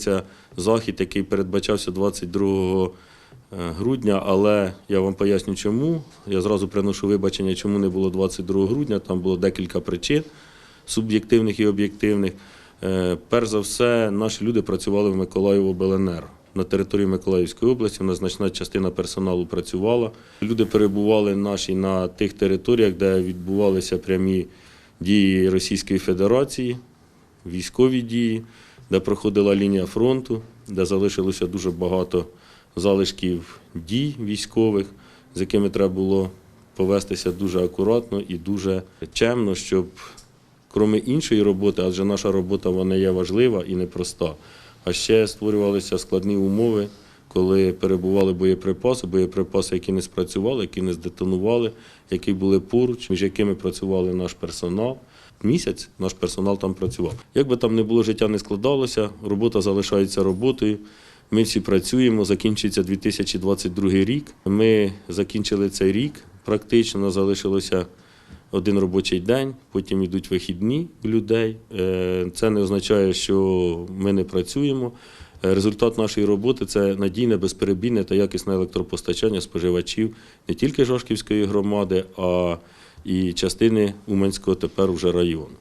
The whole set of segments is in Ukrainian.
сьогодні захід, який передбачався 22 грудня, але я вам поясню чому. Я зразу приношу вибачення, чому не було 22 грудня. Там було декілька причин суб'єктивних і об'єктивних. Е, Перш за все, наші люди працювали в Миколаєво БЛНР. На території Миколаївської області у нас значна частина персоналу працювала. Люди перебували наші на тих територіях, де відбувалися прямі дії Російської Федерації, військові дії, де проходила лінія фронту, де залишилося дуже багато залишків дій військових, з якими треба було повестися дуже акуратно і дуже чемно, щоб крім іншої роботи, адже наша робота вона є важлива і непроста. А ще створювалися складні умови, коли перебували боєприпаси, боєприпаси, які не спрацювали, які не здетонували, які були поруч, між якими працювали наш персонал. Місяць наш персонал там працював. Як би там не було, життя не складалося, робота залишається роботою. Ми всі працюємо, закінчується 2022 рік. Ми закінчили цей рік практично, залишилося один робочий день, потім йдуть вихідні людей. Е, Це не означає, що ми не працюємо. Е, Результат нашої роботи це надійне, безперебійне та якісне електропостачання споживачів не тільки Жошківської громади, а і частини Уманського тепер уже району.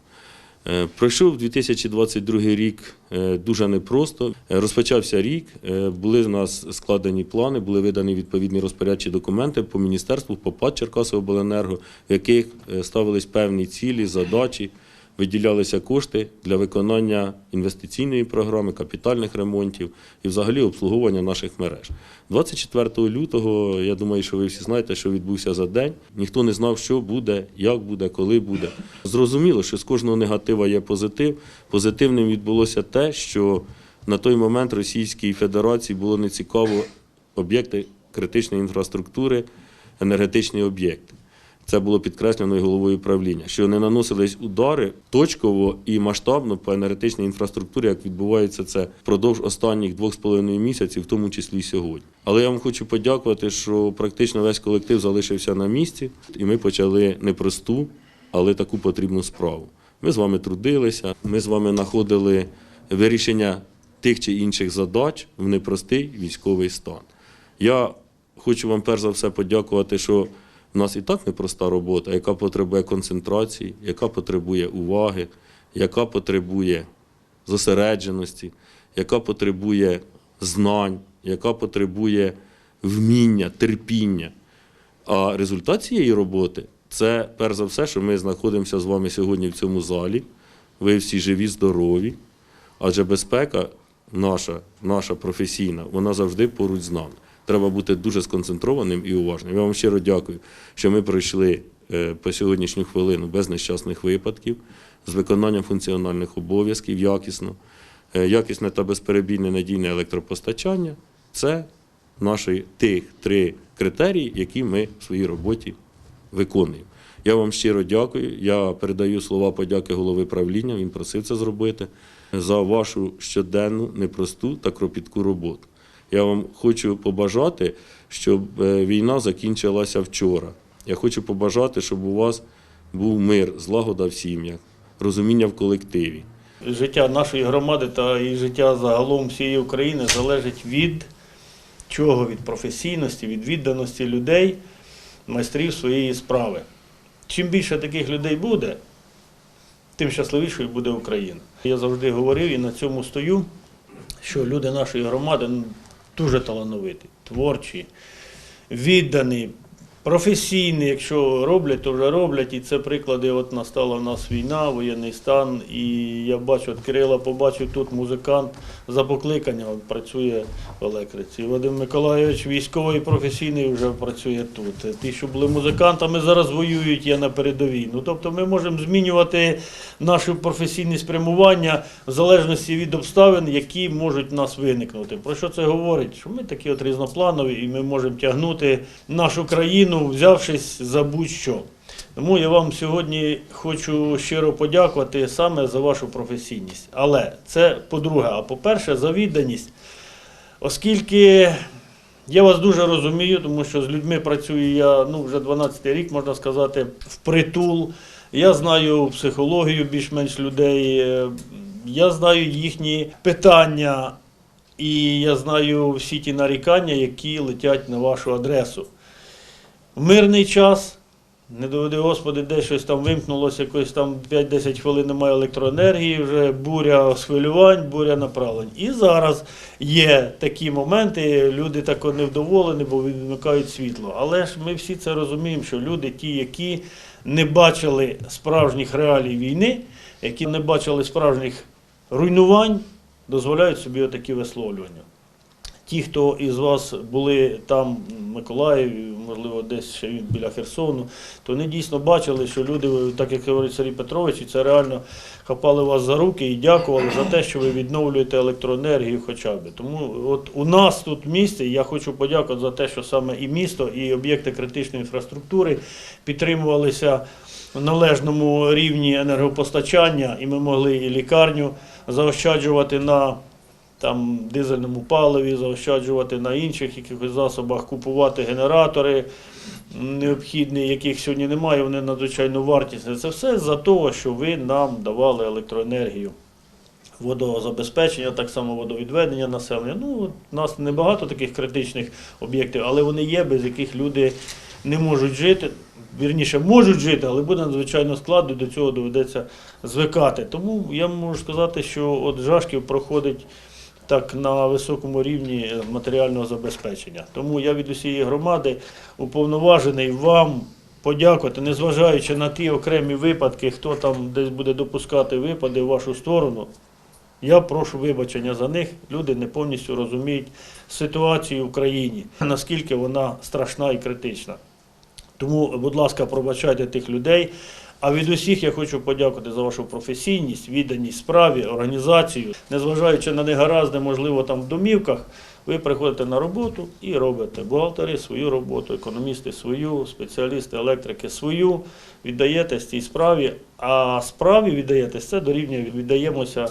Е, Пройшов 2022 рік е, дуже непросто. Е, Розпочався рік, були в нас складені плани, були видані відповідні розпорядчі документи по міністерству, по ПАД Черкасовобленерго, в яких ставились певні цілі, задачі, виділялися кошти для виконання інвестиційної програми, капітальних ремонтів і взагалі обслуговування наших мереж. 24 лютого, я думаю, що ви всі знаєте, що відбувся за день. Ніхто не знав, що буде, як буде, коли буде. Зрозуміло, що з кожного негатива є позитив. Позитивним відбулося те, що на той момент Російській Федерації було нецікаво об'єкти критичної інфраструктури, енергетичні об'єкти. Це було підкреслено і головою правління, що не наносились удари точково і масштабно по енергетичній інфраструктурі, як відбувається це впродовж останніх двох з половиною місяців, в тому числі і сьогодні. Але я вам хочу подякувати, що практично весь колектив залишився на місці, і ми почали непросту, але таку потрібну справу. Ми з вами трудилися, ми з вами знаходили вирішення тих чи інших задач в непростий військовий стан. Я хочу вам перш за все подякувати, що в нас і так непроста робота, яка потребує концентрації, яка потребує уваги, яка потребує зосередженості, яка потребує знань, яка потребує вміння, терпіння. А результат цієї роботи це перш за все, що ми знаходимося з вами сьогодні в цьому залі. Ви всі живі, здорові, адже безпека наша, наша професійна, вона завжди поруч з нами. Треба бути дуже сконцентрованим і уважним. Я вам щиро дякую, що ми пройшли е, по сьогоднішню хвилину без нещасних випадків, з виконанням функціональних обов'язків якісно. Е, Якісне та безперебійне надійне електропостачання це наші тих три критерії, які ми в своїй роботі виконуємо. Я вам щиро дякую. Я передаю слова подяки голови правління. Він просив це зробити за вашу щоденну, непросту та кропітку роботу. Я вам хочу побажати, щоб е, війна закінчилася вчора. Я хочу побажати, щоб у вас був мир, злагода в сім'ях, розуміння в колективі. Життя нашої громади та і життя загалом всієї України залежить від чого? Від професійності, від відданості людей, майстрів своєї справи. Чим більше таких людей буде, тим щасливішою буде Україна. Я завжди говорив і на цьому стою, що люди нашої громади дуже талановитий, творчий, віддані, професійні. Якщо роблять, то вже роблять. І це приклади. От настала в нас війна, воєнний стан. І я бачу, от Кирила побачив тут музикант за покликанням працює в електриці. Вадим Миколайович військовий професійний вже працює тут. Ті, що були музикантами, зараз воюють, є на передовій. Ну тобто ми можемо змінювати наше професійне спрямування в залежності від обставин, які можуть в нас виникнути. Про що це говорить? Що ми такі от різнопланові і ми можемо тягнути нашу країну, взявшись за будь-що. Тому я вам сьогодні хочу щиро подякувати саме за вашу професійність. Але це по-друге, а по-перше, за відданість. Оскільки я вас дуже розумію, тому що з людьми працюю я ну, вже 12 рік, можна сказати, впритул. Я знаю психологію більш-менш людей. Е, Я знаю їхні питання, і я знаю всі ті нарікання, які летять на вашу адресу. Мирний час, не доведи Господи, де щось там вимкнулося, якось там 5-10 хвилин немає електроенергії, вже буря схвилювань, буря направлень. І зараз є такі моменти, люди так невдоволені, бо відмикають світло. Але ж ми всі це розуміємо, що люди, ті, які не бачили справжніх реалій війни, які не бачили справжніх руйнувань, дозволяють собі отакі висловлювання. Ті, хто із вас були там, в Миколаєві, можливо, десь ще біля Херсону, то вони дійсно бачили, що люди, так як говорить Сергій Петрович, і це реально хапали вас за руки і дякували за те, що ви відновлюєте електроенергію хоча б. Тому от у нас тут в місті, я хочу подякувати за те, що саме і місто, і об'єкти критичної інфраструктури підтримувалися в належному рівні енергопостачання, і ми могли і лікарню заощаджувати на там дизельному паливі, заощаджувати на інших якихось засобах, купувати генератори необхідні, яких сьогодні немає, вони надзвичайно вартісні. Це все за того, що ви нам давали електроенергію. Водозабезпечення, так само водовідведення населення. Ну, у нас небагато таких критичних об'єктів, але вони є, без яких люди не можуть жити. Вірніше, можуть жити, але буде надзвичайно складно, до цього доведеться звикати. Тому я можу сказати, що от Жашків проходить так на високому рівні матеріального забезпечення. Тому я від усієї громади уповноважений вам подякувати, незважаючи на ті окремі випадки, хто там десь буде допускати випади в вашу сторону. Я прошу вибачення за них. Люди не повністю розуміють ситуацію в країні, наскільки вона страшна і критична. Тому, будь ласка, пробачайте тих людей. А від усіх я хочу подякувати за вашу професійність, відданість справі, організацію. Незважаючи на негаразди, можливо, там в домівках, ви приходите на роботу і робите. Бухгалтери свою роботу, економісти свою, спеціалісти, електрики свою, віддаєтесь цій справі. А справі віддаєтесь це дорівнює віддаємося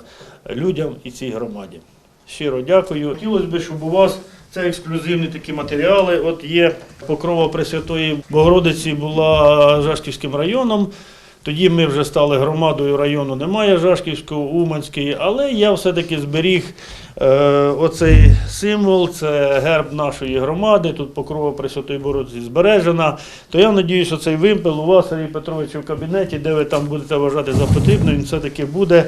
людям і цій громаді. Щиро дякую. Хотілося б, щоб у вас це ексклюзивні такі матеріали. От є Покрова Пресвятої Богородиці була Жашківським районом. Тоді ми вже стали громадою району, немає Жашківського, Уманської, але я все-таки зберіг е, оцей символ, це герб нашої громади, тут покрова Пресвятої Богородиці збережена. То я сподіваюся, що цей вимпел у вас, Сергій Петрович, в кабінеті, де ви там будете вважати за потрібне, він все-таки буде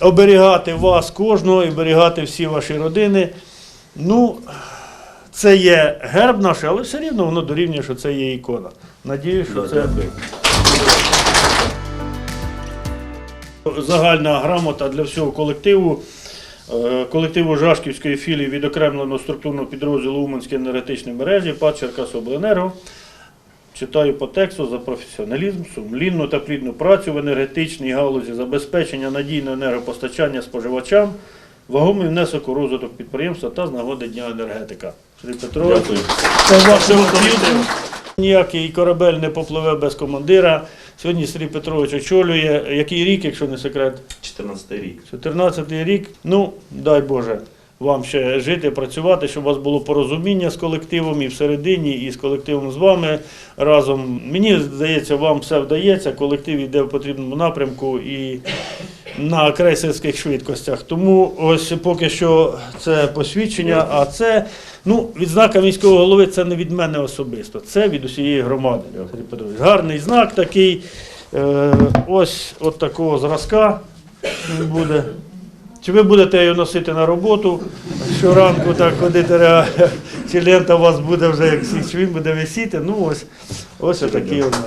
оберігати вас кожного і оберігати всі ваші родини. Ну, це є герб наш, але все рівно воно дорівнює, що це є ікона. Надіюсь, що це загальна грамота для всього колективу. Е, Колективу Жашківської філії відокремленого структурного підрозділу Уманської енергетичної мережі ПАД Черкасобленерго. Читаю по тексту за професіоналізм, сумлінну та плідну працю в енергетичній галузі, забезпечення надійного енергопостачання споживачам, вагомий внесок у розвиток підприємства та з нагоди Дня енергетика. Сергій Петрович, це вашого. Ніякий корабель не попливе без командира. Сьогодні Сергій Петрович очолює. Який рік, якщо не секрет? 14 рік. 14 рік. Ну, дай Боже, вам ще жити, працювати, щоб у вас було порозуміння з колективом і всередині, і з колективом з вами разом. Мені здається, вам все вдається. Колектив йде в потрібному напрямку і на крейсерських швидкостях. Тому ось поки що це посвідчення, а це ну, відзнака міського голови це не від мене особисто, це від усієї громади. Гарний знак такий. Е, ось от такого зразка він буде. Чи ви будете його носити на роботу щоранку, так ходити, чи лента у вас буде вже як сі- чи він буде висіти. Ну ось, ось такий у нас.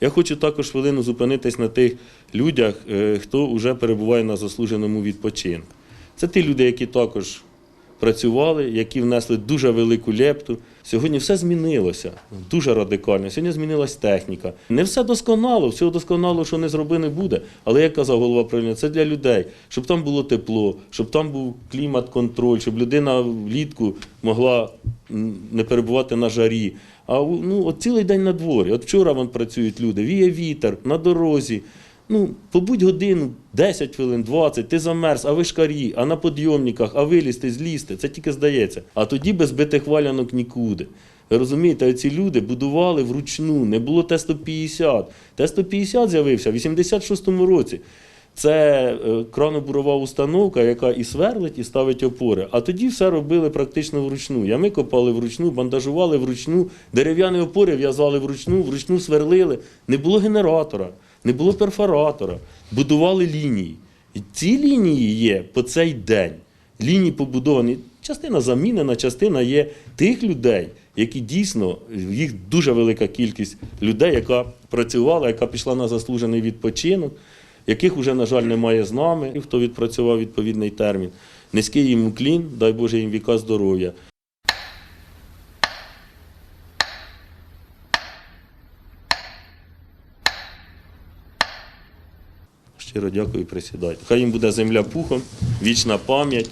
Я хочу також хвилину зупинитись на тих людях, е, хто вже перебуває на заслуженому відпочинку. Це ті люди, які також працювали, які внесли дуже велику лепту. Сьогодні все змінилося дуже радикально. Сьогодні змінилась техніка. Не все досконало, всього досконало, що не зроби, не буде. Але як казав голова правління, це для людей, щоб там було тепло, щоб там був клімат-контроль, щоб людина влітку могла не перебувати на жарі. А ну, от цілий день на дворі. От вчора вон працюють люди, віє вітер на дорозі. Ну, побудь годину, 10 хвилин, 20, ти замерз, а ви шкарі, а на підйомниках, а вилізти, злізти. Це тільки здається. А тоді без битих валянок нікуди. Розумієте, ці люди будували вручну, не було Т-150. Т-150 з'явився в 86-му році. Це е, кранобурова установка, яка і сверлить, і ставить опори. А тоді все робили практично вручну. Ями копали вручну, бандажували вручну, дерев'яні опори в'язали вручну, вручну сверлили. Не було генератора, не було перфоратора, будували лінії. І ці лінії є по цей день. Лінії побудовані. Частина замінена, частина є тих людей, які дійсно, їх дуже велика кількість людей, яка працювала, яка пішла на заслужений відпочинок, яких вже, на жаль, немає з нами, і хто відпрацював відповідний термін. Низький їм уклін, дай Боже їм віка здоров'я. Щиро дякую, присідайте. Хай їм буде земля пухом, вічна пам'ять.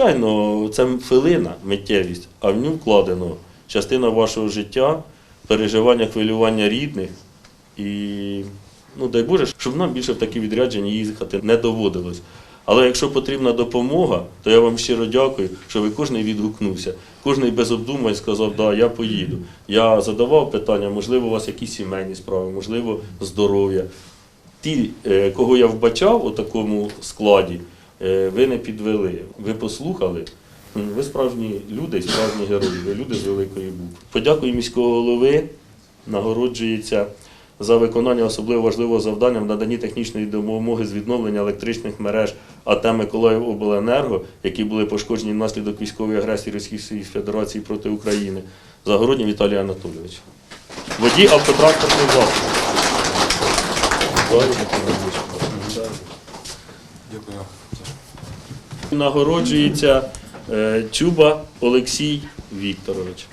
Звичайно, це хвилина, миттєвість, а в ньому вкладено частина вашого життя, переживання, хвилювання рідних. І ну, дай Боже, щоб нам більше в такі відрядження їхати не доводилось. Але якщо потрібна допомога, то я вам щиро дякую, що ви кожен відгукнувся. Кожен без обдумань сказав, да, я поїду. Я задавав питання, можливо, у вас якісь сімейні справи, можливо, здоров'я. Ті, е, кого я вбачав у такому складі, ви не підвели. Ви послухали. Ви справжні люди, справжні герої, ви люди з великої букви. Подякую міського голови, нагороджується за виконання особливо важливого завдання в наданні технічної допомоги з відновлення електричних мереж АТ Миколаїв Обленерго, які були пошкоджені внаслідок військової агресії Російської Федерації проти України. Загородній Віталій Анатолійович. Водій автотранспортний засіб. Дякую. Нагороджується е, Чуба Олексій Вікторович.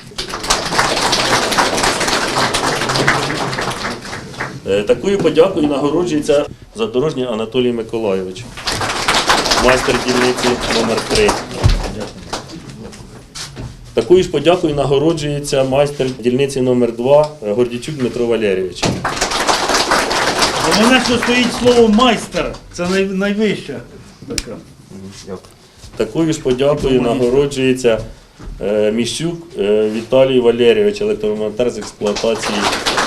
Е, Такою подякою нагороджується задорожній Анатолій Миколайович, майстер дільниці номер 3 Такою ж подякою нагороджується майстер дільниці номер 2 Гордічук Дмитро Валерійович. У мене що стоїть слово майстер. Це най, найвище. Така. Такою ж подякою нагороджується е, Міщук е, Віталій Валерійович, електромонтер з експлуатації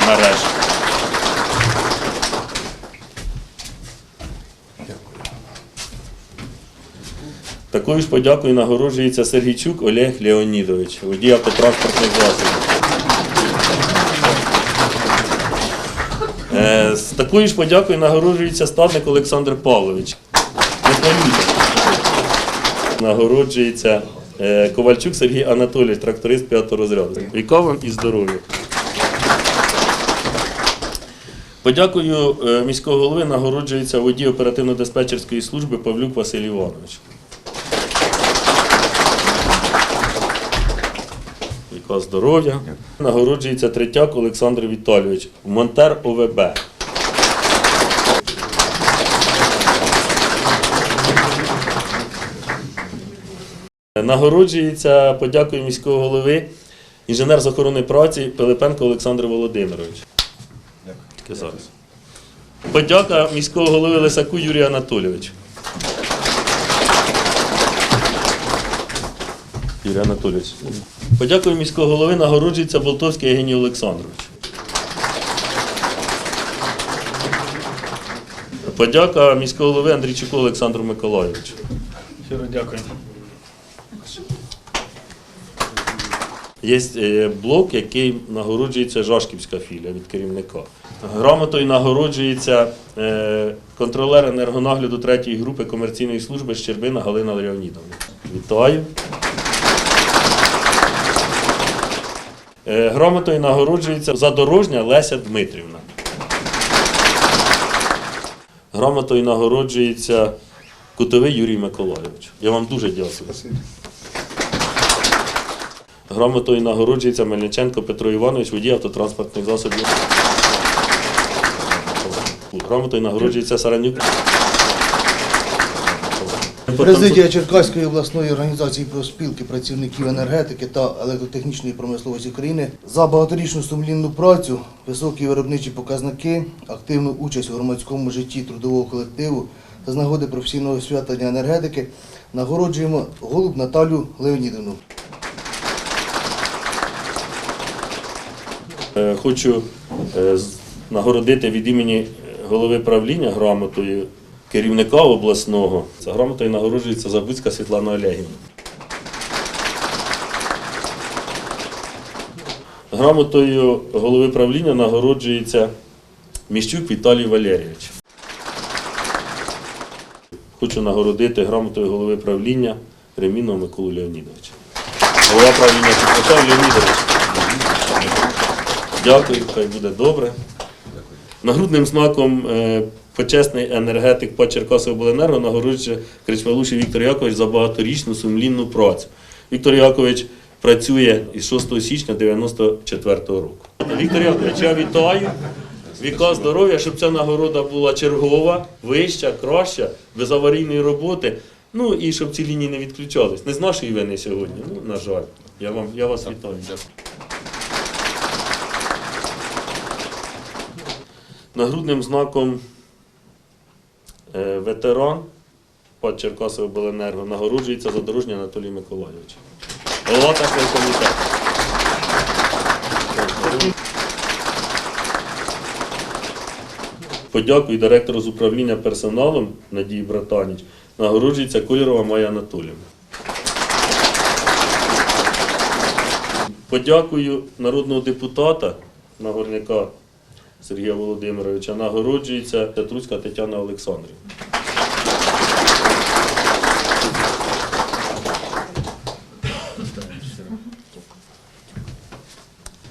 мереж. Такою ж подякою нагороджується Сергійчук Олег Леонідович, водій автотранспортних засобів. Е, З такою ж подякою нагороджується стадник Олександр Павлович. Не хвилюйтесь. Нагороджується е, Ковальчук Сергій Анатолійович, тракторист 5 розряду. Віка вам і здоров'я. Подякою е, міського голови нагороджується водій оперативно-диспетчерської служби Павлюк Василь Іванович. Віка здоров'я. Нагороджується Третяк Олександр Віталійович, монтер ОВБ. Нагороджується подякою міського голови інженер з охорони праці Пилипенко Олександр Володимирович. Тільки зараз. Подяка міського голови Лисаку Юрію Анатолійовичу. Юрій Анатолійович. Подякою міського голови нагороджується Болтовський Євгеній Олександрович. Подяка міського голови Андрійчуку Олександру Миколайовичу. Щиро дякую. Є е, блок, який нагороджується Жашківська філія від керівника. Грамотою нагороджується е, контролер енергонагляду третьої групи комерційної служби Щербина Галина Леонідовна. Вітаю. Е, Грамотою нагороджується задорожня Леся Дмитрівна. Грамотою нагороджується Кутовий Юрій Миколайович. Я вам дуже дякую. Грамотою нагороджується Мельниченко Петро Іванович, водій автотранспортних засобів. Грамотою нагороджується Саранюк. Президія Черкаської обласної організації профспілки працівників енергетики та електротехнічної промисловості України за багаторічну сумлінну працю, високі виробничі показники, активну участь у громадському житті трудового колективу та з нагоди професійного свята енергетики нагороджуємо голуб Наталю Леонідовну. Хочу е, нагородити від імені е, голови правління грамотою керівника обласного. За грамотою нагороджується Забуцька Світлана Олегівна. Грамотою голови правління нагороджується Міщук Віталій Валерійович. Хочу нагородити грамотою голови правління Ремінного Миколу Леонідовича. Голова правління Микола Леонідович. Дякую, хай буде добре. Нагрудним знаком е, почесний енергетик по Черкасовобленерго нагороджується Кричмалуший Віктор Якович за багаторічну сумлінну працю. Віктор Якович працює із 6 січня 94 року. Віктор Якович, я вітаю. Віка здоров'я, щоб ця нагорода була чергова, вища, краща, без аварійної роботи. Ну і щоб ці лінії не відключались. Не з нашої вини сьогодні. Ну, на жаль. Я, вам, я вас вітаю. Нагрудним знаком е, ветеран пад Черкасове Беленерго нагороджується задорожній Анатолій Миколайович. Голова такого комітету. Подякую директору з управління персоналом Надії Братаніч. Нагороджується Кольорова Майя Анатоліївна. Подякую народного депутата Нагорняка Сергія Володимировича. Нагороджується Тетруцька Тетяна Олександрівна.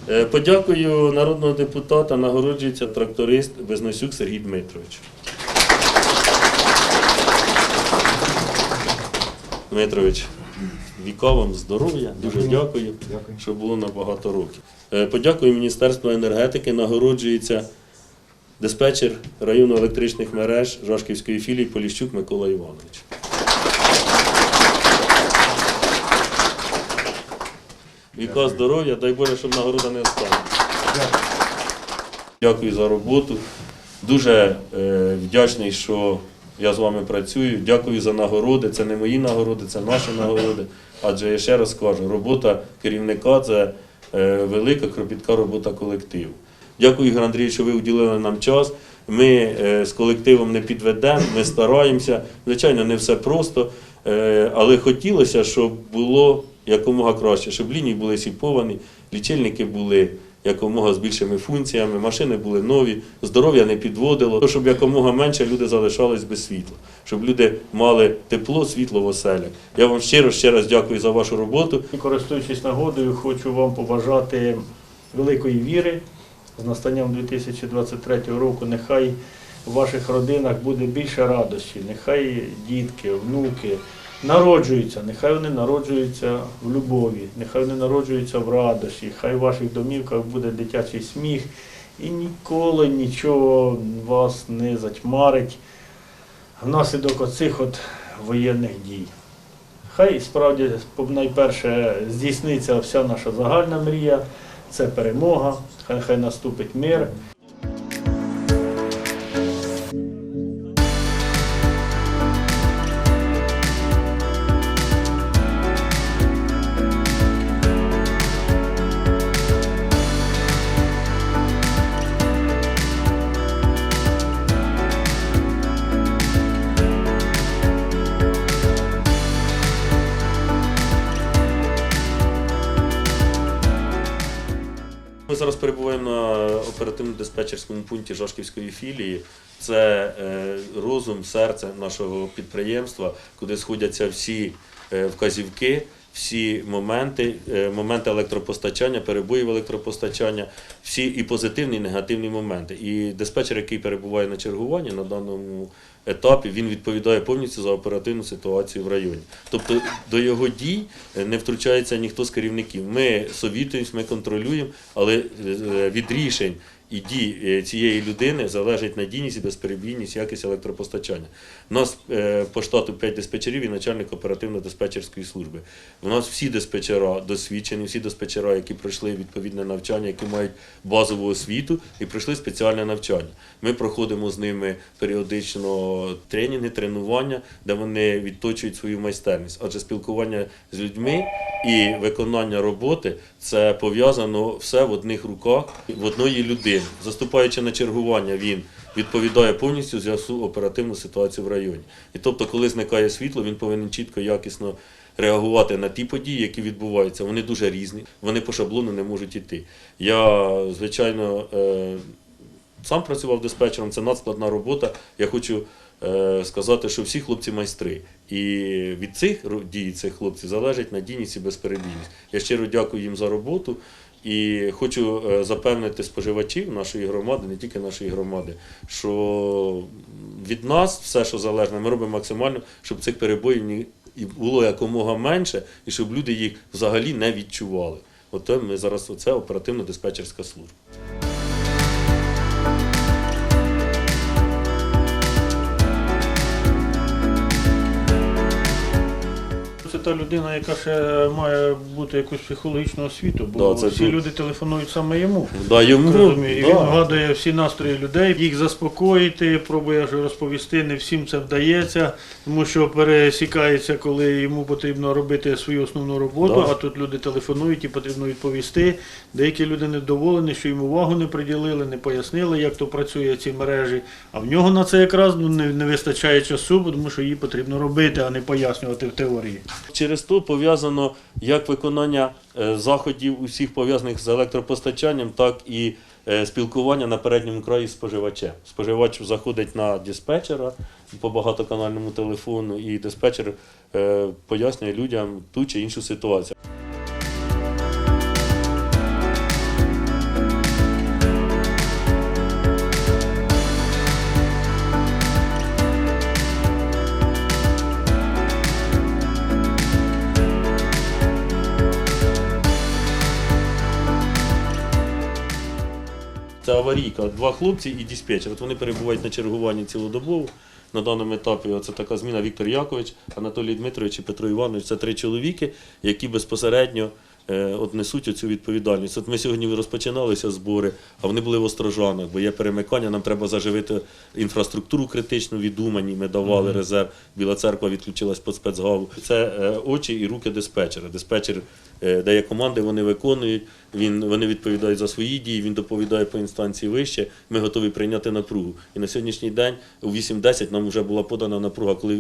Е, Подякую народного депутата, нагороджується тракторист Безносюк Сергій Дмитрович. Дмитрович, віка вам здоров'я, дуже дякую, щоб було на багато років. Е, Подякую Міністерству енергетики, нагороджується диспетчер району електричних мереж Жашківської філії Поліщук Микола Іванович. Віка здоров'я, дай Боже, щоб нагорода не остала. Дякую за роботу. Дуже е, вдячний, що я з вами працюю. Дякую за нагороди. Це не мої нагороди, це наші нагороди. Адже я ще раз кажу, робота керівника це е, велика кропітка робота колективу. Дякую, Ігор Андрійович, що ви уділили нам час. Ми е, з колективом не підведемо, ми стараємося. Звичайно, не все просто, е, але хотілося, щоб було якомога краще, щоб лінії були сіповані, лічильники були якомога з більшими функціями, машини були нові, здоров'я не підводило, щоб якомога менше люди залишались без світла, щоб люди мали тепло, світло в оселях. Я вам щиро ще раз дякую за вашу роботу. Користуючись нагодою, хочу вам побажати великої віри з настанням 2023 року. Нехай у ваших родинах буде більше радості, нехай дітки, внуки народжуються, нехай вони народжуються в любові, нехай вони народжуються в радості, хай в ваших домівках буде дитячий сміх і ніколи нічого вас не затьмарить внаслідок оцих от воєнних дій. Хай справді найперше здійсниться вся наша загальна мрія, це перемога, хай, хай наступить мир. Зараз перебуваємо на оперативно-диспетчерському пункті Жашківської філії. Це е, розум, серце нашого підприємства, куди сходяться всі е, вказівки, всі моменти, е, моменти електропостачання, перебоїв електропостачання, всі і позитивні, і негативні моменти. І диспетчер, який перебуває на чергуванні на даному етапі він відповідає повністю за оперативну ситуацію в районі. Тобто до його дій е, не втручається ніхто з керівників. Ми совітуємось, ми контролюємо, але е, від рішень і дій е, цієї людини залежить надійність і безперебійність, якість електропостачання. У нас е, по штату 5 диспетчерів і начальник оперативно-диспетчерської служби. У нас всі диспетчера досвідчені, всі диспетчера, які пройшли відповідне навчання, які мають базову освіту і пройшли спеціальне навчання. Ми проходимо з ними періодично тренінги, тренування, де вони відточують свою майстерність. Адже спілкування з людьми і виконання роботи це пов'язано все в одних руках, в одної людини. Заступаючи на чергування, він відповідає повністю всю оперативну ситуацію в районі. І тобто, коли зникає світло, він повинен чітко, якісно реагувати на ті події, які відбуваються. Вони дуже різні, вони по шаблону не можуть іти. Я, звичайно, е, сам працював диспетчером, це надскладна робота. Я хочу е, сказати, що всі хлопці майстри. І від цих дій цих хлопців залежить надійність і безперебійність. Я щиро дякую їм за роботу. І хочу е, запевнити споживачів нашої громади, не тільки нашої громади, що від нас все, що залежне, ми робимо максимально, щоб цих перебоїв було якомога менше, і щоб люди їх взагалі не відчували. Ото ми зараз оце оперативно-диспетчерська служба. Та людина, яка ще має бути якусь психологічну освіту, бо Да, це всі тут- люди телефонують саме йому. Да, йому, Розумію. І да. він вгадує всі настрої людей, їх заспокоїти, пробує розповісти. Не всім це вдається, тому що пересікається, коли йому потрібно робити свою основну роботу. Да. А тут люди телефонують і потрібно відповісти. Деякі люди недоволені, що йому увагу не приділили, не пояснили, як то працює ці мережі. А в нього на це якраз ну, не, не вистачає часу, бо тому що її потрібно робити, а не пояснювати в теорії. Через то пов'язано як виконання е, заходів усіх пов'язаних з електропостачанням, так і е, спілкування на передньому краї з споживачем. Споживач заходить на диспетчера по багатоканальному телефону, і диспетчер е, пояснює людям ту чи іншу ситуацію. Аварійка. Два хлопці і диспетчер. От вони перебувають на чергуванні цілодобово. На даному етапі це така зміна Віктор Якович, Анатолій Дмитрович і Петро Іванович. Це три чоловіки, які безпосередньо от несуть оцю відповідальність. От ми сьогодні розпочиналися збори, а вони були в Острожанах, бо є перемикання, нам треба заживити інфраструктуру критичну від Умані. Ми давали резерв. Біла церква відключилась під спецгаву. Це е, очі і руки диспетчера. Диспетчер е, дає команди, вони виконують. Він, вони відповідають за свої дії, він доповідає по інстанції вище. Ми готові прийняти напругу. І на сьогоднішній день у 8.10 нам вже була подана напруга, коли е,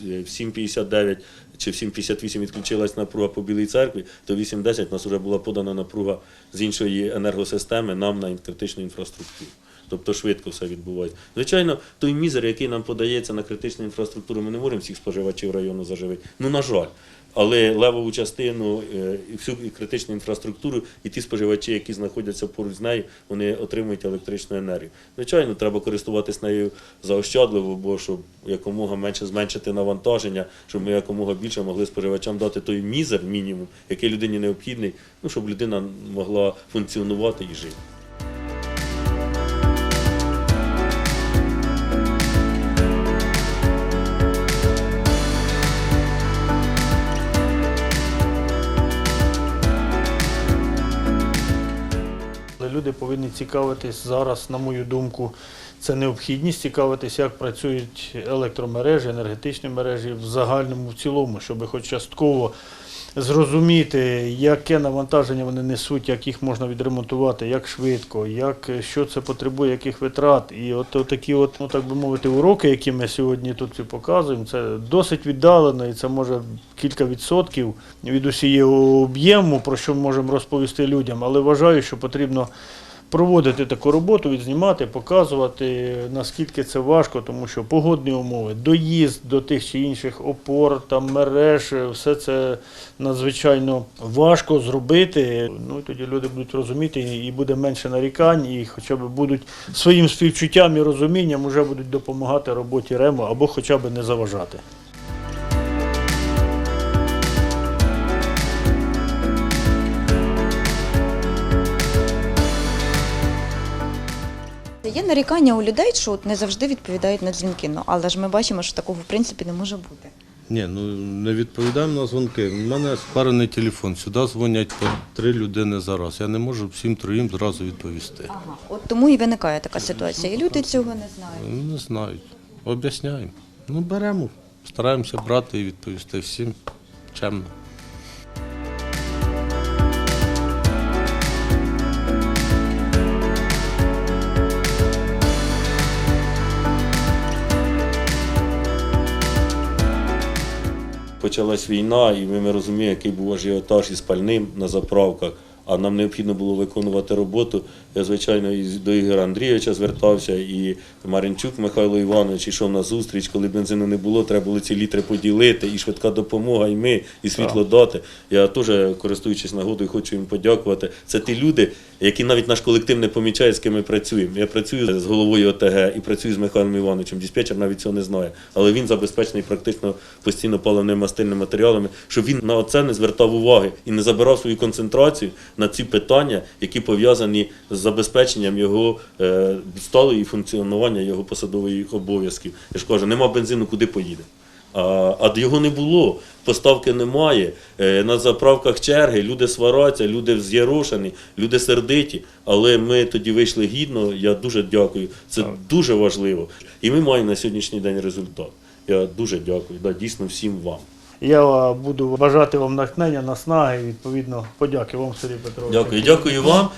в 7.59 чи в 7.58 відключилась напруга по Білій церкві, то 8.10 у нас вже була подана напруга з іншої енергосистеми нам на критичну інфраструктуру. Тобто швидко все відбувається. Звичайно, той мізер, який нам подається на критичну інфраструктуру, ми не можемо всіх споживачів району заживити. Ну, на жаль. Але левову частину е, і всю критичну інфраструктуру, і ті споживачі, які знаходяться поруч з нею, вони отримують електричну енергію. Звичайно, треба користуватись нею заощадливо, бо щоб якомога менше зменшити навантаження, щоб ми якомога більше могли споживачам дати той мізер, мінімум, який людині необхідний, ну щоб людина могла функціонувати і жити. Люди повинні цікавитись зараз, на мою думку, це необхідність цікавитись, як працюють електромережі, енергетичні мережі в загальному, в цілому, щоб хоч частково зрозуміти, яке навантаження вони несуть, як їх можна відремонтувати, як швидко, як, що це потребує, яких витрат. І от такі, от, ну, так би мовити, уроки, які ми сьогодні тут показуємо, це досить віддалено, і це може кілька відсотків від усієї об'єму, про що ми можемо розповісти людям. Але вважаю, що потрібно проводити таку роботу, відзнімати, показувати, наскільки це важко, тому що погодні умови, доїзд до тих чи інших опор, там, мереж, все це надзвичайно важко зробити. Ну, і тоді люди будуть розуміти, і буде менше нарікань, і хоча б будуть своїм співчуттям і розумінням вже будуть допомагати роботі РЕМу або хоча б не заважати. Є нарікання у людей, що от не завжди відповідають на дзвінки. Ну але ж ми бачимо, що такого в принципі не може бути. Ні, ну не відповідаємо на дзвонки. У мене спарений телефон. Сюди дзвонять по три людини зараз. Я не можу всім троїм зразу відповісти. Ага, от тому і виникає така ситуація. І люди цього не знають. Ну, Не знають. Об'ясняємо. Ну, беремо, стараємося брати і відповісти всім чемно. Почалась війна, і ми, ми розуміємо, який був ажіотаж із пальним на заправках. А нам необхідно було виконувати роботу. Я, звичайно, і до Ігоря Андрійовича звертався, і Маринчук Михайло Іванович йшов на зустріч, коли бензину не було, треба було ці літри поділити, і швидка допомога, і ми, і світло дати. Я теж, користуючись нагодою, хочу їм подякувати. Це ті люди, які навіть наш колектив не помічає, з ким ми працюємо. Я працюю з головою ОТГ і працюю з Михайлом Івановичем. Диспетчер навіть цього не знає. Але він забезпечений практично постійно паливними мастильними матеріалами, щоб він на це не звертав уваги і не забирав свою концентрацію на ці питання, які пов'язані з забезпеченням його е, сталої функціонування його посадових обов'язків. Я ж кажу, нема бензину, куди поїде. А, його не було, поставки немає. Е, На заправках черги, люди свараться, люди з'ярошені, люди сердиті. Але ми тоді вийшли гідно. Я дуже дякую. Це дуже важливо. І ми маємо на сьогоднішній день результат. Я дуже дякую. Да, дійсно всім вам. Я буду бажати вам натхнення, наснаги відповідно подяки вам, Сергій Петрович. Дякую, дякую вам.